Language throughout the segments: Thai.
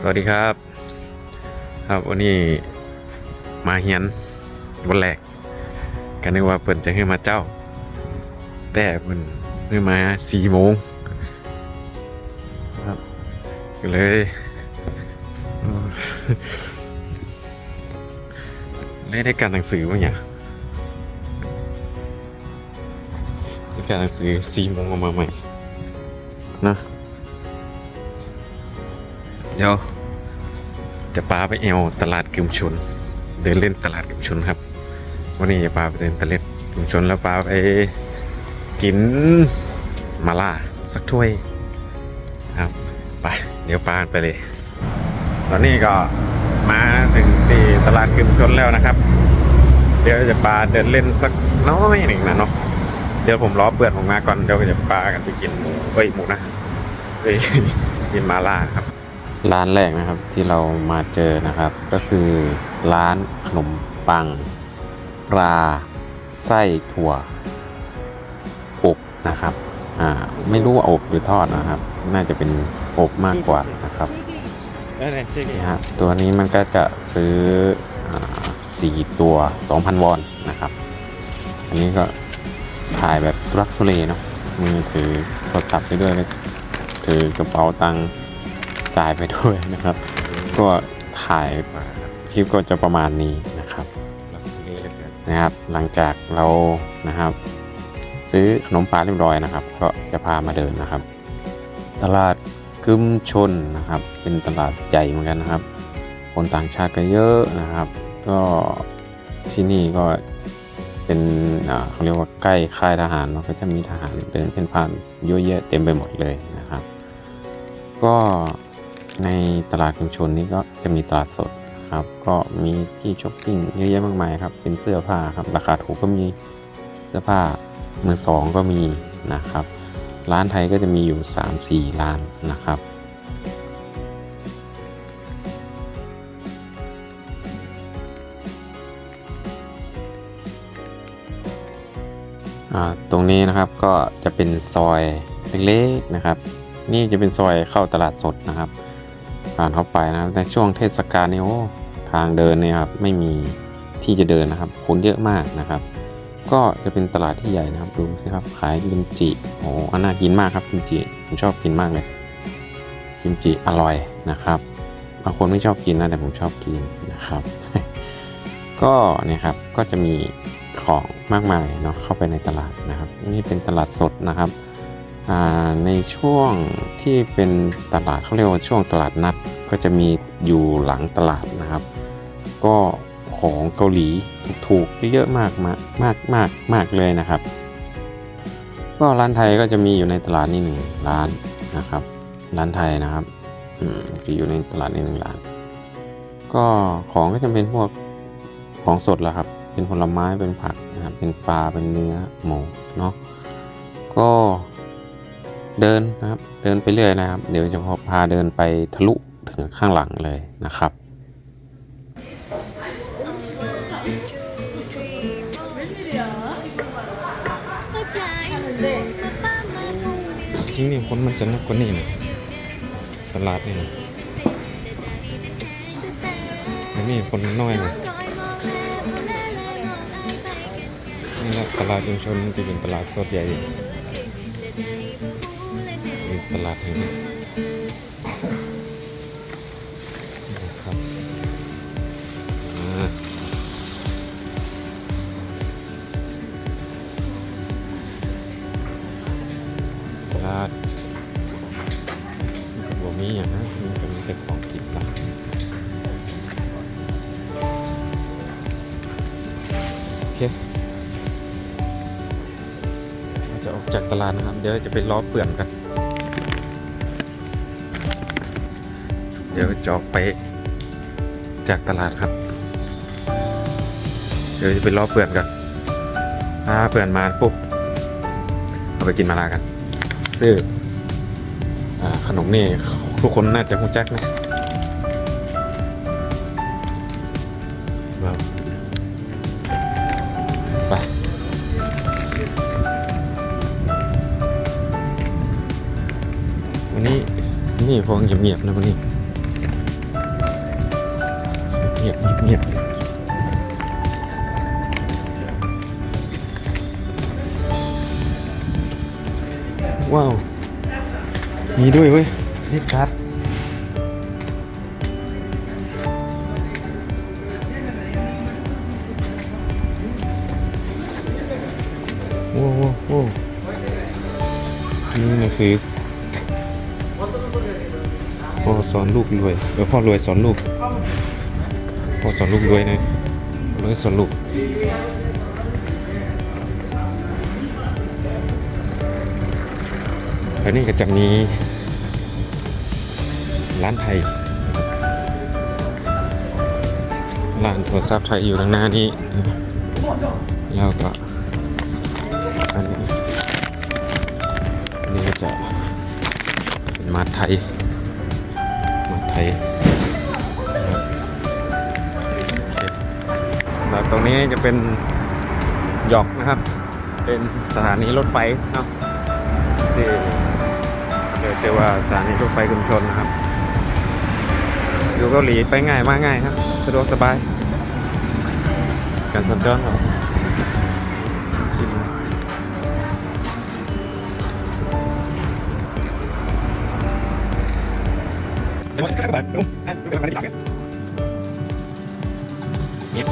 สวัสดีครับ ครับวันนี้มาเฮียนวันแรกกันนึกว่าเปิ่นจะให้มาเจ้า แต่เปิ่นเพิ่มาสี่โมงครับก็เลยเอ่อเลยได้การหนังสือมาอย่างได้การหนังสือสี่โมงเอามาใหม่นะ เดี๋ยวจะพาไปเอวตลาดกึมชน เดินเล่นตลาดกึมชนครับ วันนี้จะพาไปเดินตลาดกึมชนแล้วพาไปกินมาล่าสักถ้วยครับไปเดี๋ยวพาไปเลย ตอนนี้ก็มาถึงที่ตลาดกึมชนแล้วนะครับ เดี๋ยวจะพาเดินเล่นสักน้อยหนึ่งนะเนาะเดี๋ยวผมรอเปื่อนผมมาก่อนเดี๋ยวจะพากันไปกินหมูเอ้ยหมูนะเอ้ยกินมาล่าครับ ร้านแรกนะครับที่เรามาเจอนะครับ ก็คือร้านขนมปังปลาไส้ถั่วอบนะครับอ่าไม่รู้ว่าอบหรือทอดนะครับ น่าจะเป็นอบมากกว่านะครับนี่ฮะตัวนี้มันก็จะซื้ออาสี่ตัว 2,000 วอนนะครับ อันนี้ก็ถ่ายแบบรักทุเลเนาะมือถือโทรศัพท์ไปด้วยแล้วถือกระเป๋าตังค์ จ่ายไปด้วยนะครับ ก็ถ่ายคลิปก็จะประมาณนี้นะครับนะครับ หลังจากเรานะครับ ซื้อขนมปลาเรียบร้อยนะครับ ก็จะพามาเดินนะครับ ตลาดกึมชนนะครับ เป็นตลาดใหญ่เหมือนกันนะครับ คนต่างชาติก็เยอะนะครับ ก็ที่นี่ก็เป็นอ่าเขาเรียกว่าใกล้ค่ายทหารเนาก็จะมีทหารเดินเพ่นผ่านเยอะแยะเต็มไปหมดเลยนะครับ ก็ ในตลาดชุมชนนี้ก็จะมีตลาดสดครับ ก็มีที่ช้อปปิ้งเยอะแยะมากมายครับ เป็นเสื้อผ้าครับ ราคาถูกก็มีเสื้อผ้ามือสองก็มีนะครับ ร้านไทยก็จะมีอยู่ 3-4 ร้านนะครับอ่าตรงนี้นะครับก็จะเป็นซอยเล็กๆนะครับ นี่จะเป็นซอยเข้าตลาดสดนะครับ ผ่านเข้าไปนะครับในช่วงเทศกาลนี่โอ้ทางเดินเนี่ยครับไม่มีที่จะเดินนะครับคนเยอะมากนะครับ ก็จะเป็นตลาดที่ใหญ่นะครับดูสิครับขายกิมจิโอ้อันน่ากินมากครับกิมจิผมชอบกินมากเลยกิมจิอร่อยนะครับบางคนไม่ชอบกินนะแต่ผมชอบกินนะครับ ก็เนี่ยครับก็จะมีของมากมายเนาะเข้าไปในตลาดนะครับ นี่เป็นตลาดสดนะครับ ในช่วงที่เป็นตลาดเขาเรียกว่าช่วงตลาดนัด ก็จะมีอยู่หลังตลาดนะครับ ก็ของเกาหลีถูกๆเยอะมากมากมากมากมากเลยนะครับ ก็ร้านไทยก็จะมีอยู่ในตลาดนี่หนึ่งร้านนะครับ ร้านไทยนะครับจะอยู่ในตลาดนี้หนึ่งร้าน ก็ของก็จะเป็นพวกของสดแหละครับ เป็นผลไม้เป็นผักนะครับเป็นปลาเป็นเนื้อหมูเนาะก็ เดินนะครับ เดินไปเรื่อยนะครับ เดี๋ยวจะพาเดินไปทะลุถึงข้างหลังเลยนะครับจริงนี่คนมันจะนักกว่านี่นะตลาดนี่นะอันนี้คนน้อยเลยนี่แหละตลาดชุมชนจะเป็นตลาดสดใหญ่ ตลาดแห่งนี้นะครับตลาดมับ่มีอย่างนะมันก็มีแต่ของกินตาโอเคเราจะออกจากตลาดนะครับ เดี๋ยวจะไปล้อเปลื่อนกัน ดี๋ยวจะออกไปจากตลาดครับ เดี๋ยวจะไปล้อเปลื่อนกันถ้าเปลื่อนมาปุ๊บเราไปกินมาลากัน ซื้ออขนมนี่ทุกคนน่าจะรู้จักนะว้าวไปวันนี้นี่พงเงียบๆนะวันนี้ เงียบเงียบเงียบว้าว มีด้วยเว้ยเรียกการ์ดโว้โว้โว้นี่หนังสือพ่อสอนลูกรวยเออพ่อรวยสอนลูก พอสอนลูกรวยนะรวยสอนลูกแล้วนี่ก็จะมีร้านไทยร้านโทรศัพท์ไทยอยู่ทางหน้านี้แล้วก็อันนี้นนี้ก็จะเป็นมาไทยมาไทย ตรงนี้จะเป็นหยอกนะครับ เป็นสถานีรถไฟเนาะที่เดี๋ยวเจอว่าสถานีรถไฟชุมชนนะครับอยู่เกาหลีไปง่ายมากง่ายครับ สะดวกสบาย การสัญจรครับชิมอะไรตัดไปเนี่ย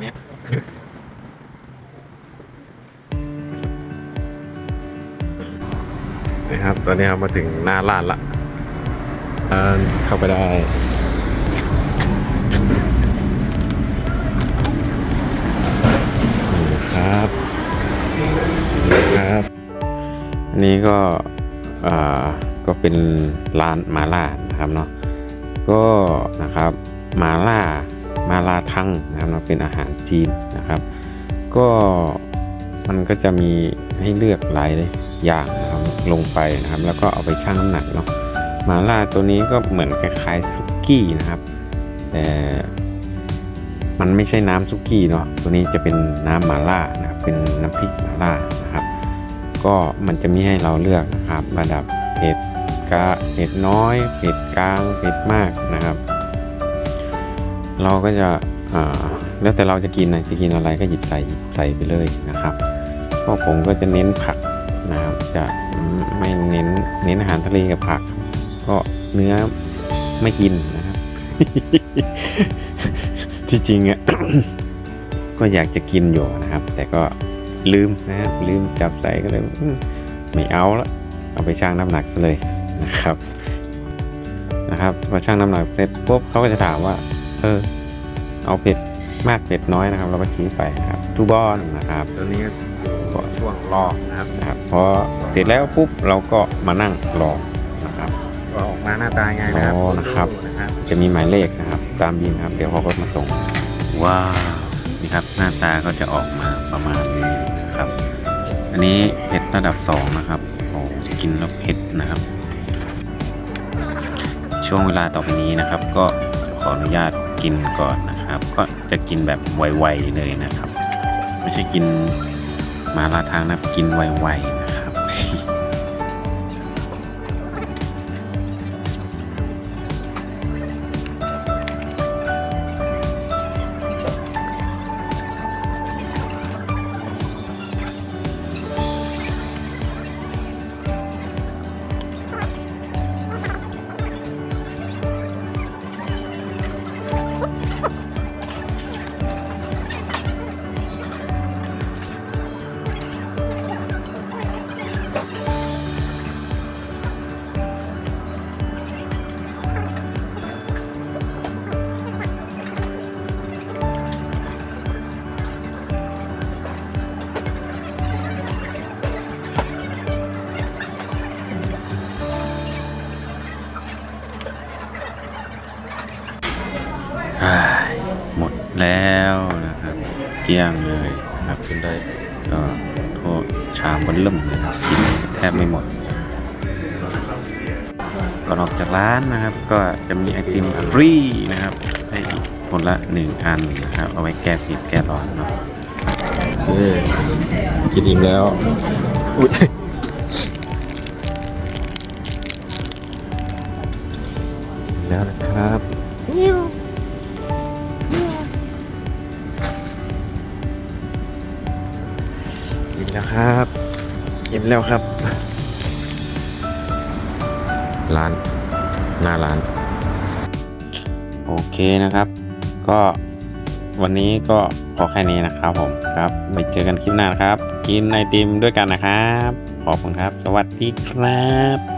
เนี่ยนะครับ ตอนนี้เรามาถึงหน้าร้านละเอ่อเข้าไปได้นี่ครับนี่ครับอันนี้ก็อ่าก็เป็นร้านมาล่านะครับเนาะก็นะครับมาล่า มาลาทังนะครับเป็นอาหารจีนนะครับ ก็มันก็จะมีให้เลือกหลายอย่างนะครับลงไปนะครับ แล้วก็เอาไปชั่งน้ำหนักเนาะมาล่าตัวนี้ก็เหมือนคล้ายๆซุกี้นะครับ แต่มันไม่ใช่น้ำซุกี้เนาะตัวนี้จะเป็นน้ำมาล่านะครับเป็นน้ำพริกมาล่านะครับ ก็มันจะมีให้เราเลือกนะครับ ระดับเผ็ดกะเผ็ดน้อยเผ็ดกลางเผ็ดมากนะครับ เราก็จะแล้วแต่เราจะกินนะจะกินอะไรก็หยิบใส่ใส่ไปเลยนะครับก็ผมก็จะเน้นผักนะครับจะไม่เน้นเน้นอาหารทะเลกับผัก ก็เนื้อไม่กินนะครับ ที่จริงอะก็อยากจะกินอยู่นะครับ แต่ก็ลืมนะครับลืมจับใส่ก็เลยไม่เอาละเอาไปชั่งน้ำหนักซะเลยนะครับนะครับพอชั่งน้ำหนักเสร็จปุ๊บเขาก็จะถามว่า เออ เอาเผ็ดมากเผ็ดน้อยนะครับ เราก็ชี้ไปนะครับทูบอนนะครับตัวนี้ก็ช่วงรอนะครับนะครับพอเสร็จแล้วปุ๊บเราก็มานั่งรอนะครับก็ออกมาหน้าตาไงนะครับอ๋อนะครับนะครับจะมีหมายเลขนะครับ ตามบินครับ เดี๋ยวเขาก็มาส่งว้าวนี่ครับหน้าตาก็จะออกมาประมาณนี้นะครับ อันนี้เผ็ดระดับ2นะครับโอ้กินแล้วเผ็ดนะครับ ช่วงเวลาต่อไปนี้นะครับ ก็ขออนุญาต กินก่อนนะครับ ก็จะกินแบบไวๆเลยนะครับ ไม่ใช่กินมาลาทางนะกินไวๆ หมดแล้วนะครับ เกลี้ยงเลยนะครับเป็นได้ก็โทษชามบนเริ่มเลยครับกินแทบไม่หมดก่อนออกจากร้านนะครับ ก็จะมีไอติมฟรีนะครับให้อีกคนละหนึ่งอันนะครับ เอาไว้แก้ผิดแก้ร้อนเนาะเกินอิ่มแล้วอุ๊ยแล้วนะครับ ครับอิ่มแล้วครับ ร้าน หน้าร้าน โอเคนะครับ ก็วันนี้ก็พอแค่นี้นะครับผมครับไปเจอกันคลิปหน้านะครับ กินไอติมด้วยกันนะครับ ขอบคุณครับ สวัสดีครับ